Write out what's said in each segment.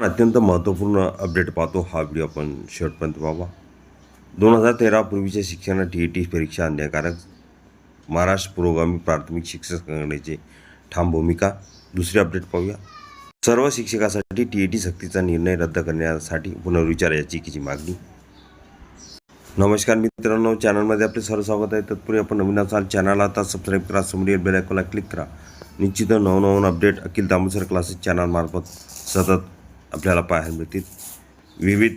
अत्यंत महत्त्वपूर्ण अपडेट पाहतो हा व्हिडिओ आपण शेवटपर्यंत पाहावा दोन हजार तेरा पूर्वीच्या शिक्षणात टी ई टी परीक्षा अन्यायकारक महाराष्ट्र पुरोगामी प्राथमिक शिक्षक संघटनेचे ठाम भूमिका. दुसरी अपडेट पाहूया. सर्व शिक्षकासाठी टी ई टी सक्तीचा निर्णय रद्द करण्यासाठी पुनर्विचार याचिकेची मागणी. नमस्कार मित्रांनो चॅनलमध्ये आपले सर्व स्वागत आहे. तत्पूर्वी आपण नवीन असाल चॅनलला आता सबस्क्राईब करा समोरील बेल आयकॉनला क्लिक करा. निश्चित नवनवीन अपडेट अखिल दामोसर क्लासेस चॅनलमार्फत सतत आपल्याला पाहायला मिळतील. विविध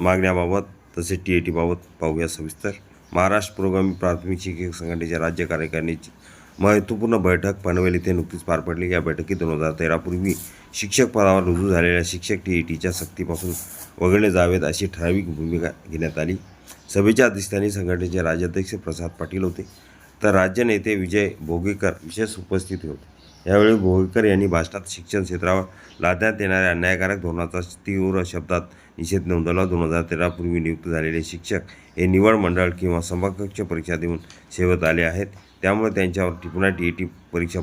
मागण्याबाबत तसे टी ए टीबाबत पाहूया सविस्तर. महाराष्ट्र पुरोगामी प्राथमिक शिक्षक संघटनेच्या राज्य कार्यकारिणीची महत्त्वपूर्ण बैठक पनवेल येथे नुकतीच पार पडली. या बैठकीत दोन हजार तेरापूर्वी शिक्षक पदावर रुजू झालेल्या शिक्षक टी ई टीच्या सक्तीपासून वगळले जावेत अशी ठराविक भूमिका घेण्यात आली. सभेच्या अध्यक्षस्थानी संघटनेचे राज्याध्यक्ष प्रसाद पाटील होते. तर राज्य नेते विजय भोगेकर विशेष उपस्थित होते. यावेळी गोवेकर यांनी भाषणात शिक्षण क्षेत्रावर लादण्यात येणाऱ्या अन्यायकारक धोरणाचा तीव्र शब्दात निषेध नोंदवला. दोन हजार तेरापूर्वी नियुक्त झालेले शिक्षक हे निवड मंडळ किंवा समकक्ष परीक्षा देऊन सेवेत आले आहेत. त्यामुळे त्यांच्यावर टिपुणा टी ई टी परीक्षा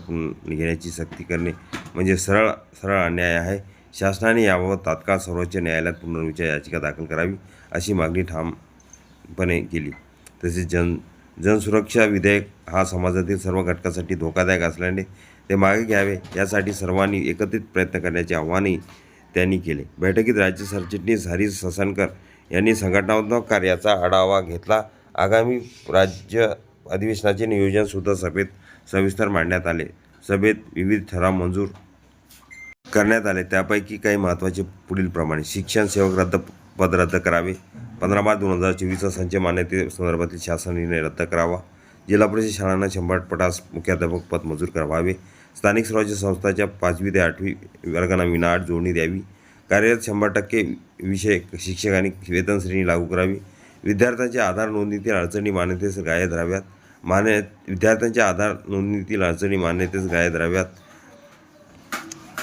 घेण्याची सक्ती करणे म्हणजे सरळ सरळ अन्याय आहे. शासनाने याबाबत तात्काळ सर्वोच्च न्यायालयात पुनर्विचार याचिका दाखल करावी अशी मागणी ठामपणे केली. तसेच जन जनसुरक्षा विधेयक हा समाजातील सर्व घटकासाठी धोकादायक असल्याने ते मागे घ्यावे यासाठी सर्वांनी एकत्रित प्रयत्न करण्याचे आव्हानही त्यांनी केले. बैठकीत राज्य सरचिटणीस हरी ससानकर यांनी संघटनात्मक कार्याचा आढावा घेतला. आगामी राज्य अधिवेशनाचे नियोजनसुद्धा सभेत सविस्तर मांडण्यात आले. सभेत विविध ठराव मंजूर करण्यात आले. त्यापैकी काही महत्त्वाचे पुढीलप्रमाणे शिक्षण सेवक रद्द पद रद्द करावे. पंधरा मार्च दोन हजार चोवीसचा संच मान्यते संदर्भातील शासन निर्णय रद्द करावा. जिल्हा परिषद शाळांना शंभर पटास मुख्याध्यापक पद मंजूर करावे. स्थानिक स्वराज्य संस्थाच्या पाचवी ते आठवी वर्गांना विनाआट जोडणी द्यावी. कार्यरत शंभर टक्के विषय शिक्षकांनी वेतन श्रेणी लागू करावी. विद्यार्थ्यांच्या आधार नोंदणीतील अडचणी मान्यतेस गायद राहाव्यात. मान्य विद्यार्थ्यांच्या आधार नोंदणीतील अडचणी मान्यतेस गायद राहाव्यात.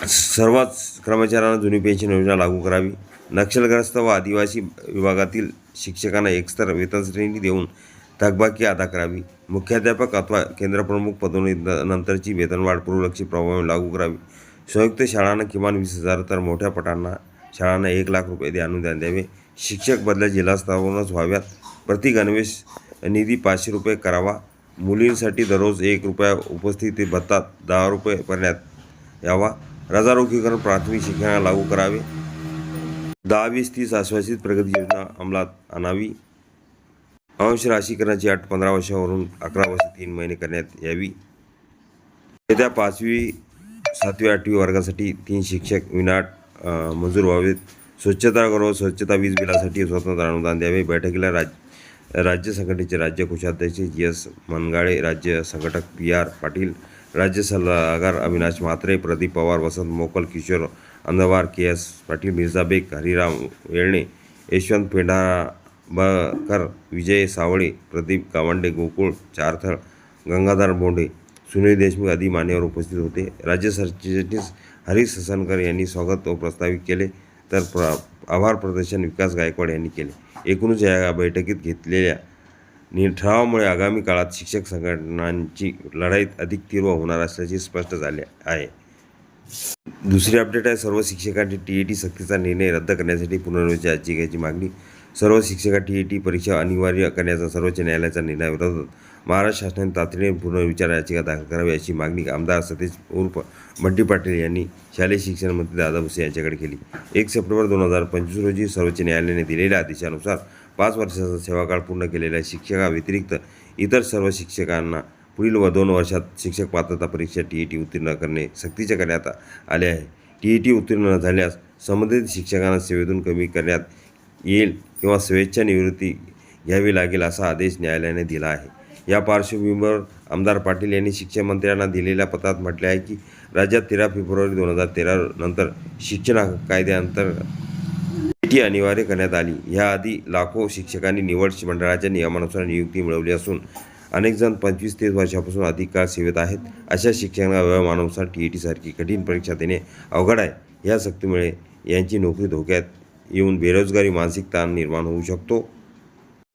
सर्वच कर्मचाऱ्यांना जुनी पेन्शन योजना लागू करावी. नक्षलग्रस्त व आदिवासी विभागातील शिक्षकांना एकस्तर वेतन श्रेणी देऊन थकबाकी अदा करावी. मुख्याध्यापक अथवा केंद्रप्रमुख पदोनी नंतरची वेतनवाढ पूर्वलक्षी प्रभावी लागू करावी. संयुक्त शाळांना किमान वीस हजार तर मोठ्या पटांना शाळांना एक लाख रुपये दे अनुदान द्यावे. शिक्षक बदल्या जिल्हास्तरावरूनच व्हाव्यात. प्रति गणवेश निधी पाचशे रुपये करावा. मुलींसाठी दररोज एक रुपया उपस्थिती भत्ता दहा रुपये करण्यात यावा. रजारोखीकरण प्राथमिक शिक्षणाला लागू करावे. दहा वीस तीस आश्वासित प्रगती योजना अंमलात आणावी. अंश राशीकरणाची अट पंधरा वर्षावरून अकरा वर्ष तीन महिने करण्यात यावी. येत्या पाचवी सातवी आठवी वर्गासाठी तीन शिक्षक विनाट मंजूर व्हावेत. स्वच्छतागृह स्वच्छता वीज बिलासाठी स्वतंत्र अनुदान द्यावे. बैठकीला राज राज्य संघटनेचे राज्य कोषाध्यक्ष जी एस मनगाळे राज्य संघटक पी आर पाटील राज्य सल्लागार अविनाश म्हात्रे प्रदीप पवार वसंत मोकल किशोर अंधवार के एस पाटील मिर्झा बेग हरिराम येळणे यशवंत बाकर विजय सावळे प्रदीप गावंडे गोकुळ चारथळ गंगाधर बोंडे सुनील देशमुख आदी मान्यवर उपस्थित होते. राज्य सरचिटणीस हरीश ससनकर यांनी स्वागत व प्रस्तावित केले. तर प्र आभार प्रदर्शन विकास गायकवाड यांनी केले. एकूणच या बैठकीत घेतलेल्या नि ठरावामुळे आगामी काळात शिक्षक संघटनांची लढाईत अधिक तीव्र होणार असल्याचे स्पष्ट झाले आहे. दुसरी अपडेट आहे. सर्व शिक्षकांची टी ई टी सक्तीचा निर्णय रद्द करण्यासाठी पुनर्विचार याचिकेची मागणी सर्व शिक्षका टी ई टी परीक्षा अनिवार्य करण्याचा सर्वोच्च न्यायालयाचा निर्णय विरोधात महाराष्ट्र शासनाने तातडीने पुनर्विचार याचिका दाखल करावी अशी मागणी आमदार सतीश उर्फ बंटी पाटील यांनी शालेय शिक्षण मंत्री दादा भुसे यांच्याकडे केली. एक सप्टेंबर दोन हजार पंचवीस रोजी सर्वोच्च न्यायालयाने दिलेल्या आदेशानुसार पाच वर्षाचा सेवाकाळ पूर्ण केलेल्या शिक्षकाव्यतिरिक्त इतर सर्व शिक्षकांना पुढील व दोन वर्षात शिक्षक पात्रता परीक्षा टी ई टी उत्तीर्ण करणे सक्तीचे करण्यात आले आहे. टी ई टी उत्तीर्ण न झाल्यास संबंधित शिक्षकांना सेवेतून कमी करण्यात येईल. किंवा स्वेच्छा निवृत्ती घ्यावी लागेल असा आदेश न्यायालयाने दिला आहे. या पार्श्वभूमीवर आमदार पाटील यांनी शिक्षण मंत्र्यांना दिलेल्या पत्रात म्हटले आहे की राज्यात तेरा फेब्रुवारी दोन हजार तेरा नंतर शिक्षण कायद्याअंतर्गत टी अनिवार्य करण्यात आली. याआधी लाखो शिक्षकांनी निवड मंडळाच्या नियमानुसार नियुक्ती मिळवली असून अनेक जण पंचवीस तीस वर्षापासून अधिक काळ सेवेत आहेत. अशा शिक्षकांना वयोमानानुसार टी ई टीसारखी कठीण परीक्षा देणे अवघड आहे. या सक्तीमुळे यांची नोकरी धोक्यात येऊन बेरोजगारी मानसिक ताण निर्माण होऊ शकतो.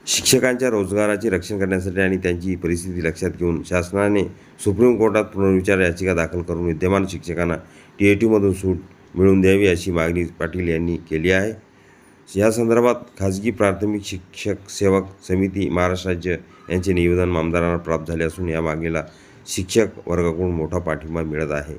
शिक्षकांच्या रोजगाराचे रक्षण करण्यासाठी आणि त्यांची परिस्थिती लक्षात घेऊन शासनाने सुप्रीम कोर्टात पुनर्विचार याचिका दाखल करून विद्यमान शिक्षकांना टी ए टीमधून सूट मिळवून द्यावी अशी मागणी पाटील यांनी केली आहे. या संदर्भात खाजगी प्राथमिक शिक्षक सेवक समिती महाराष्ट्र राज्य यांचे निवेदन आमदारांना प्राप्त झाले असून या मागणीला शिक्षक वर्गाकडून मोठा पाठिंबा मिळत आहे.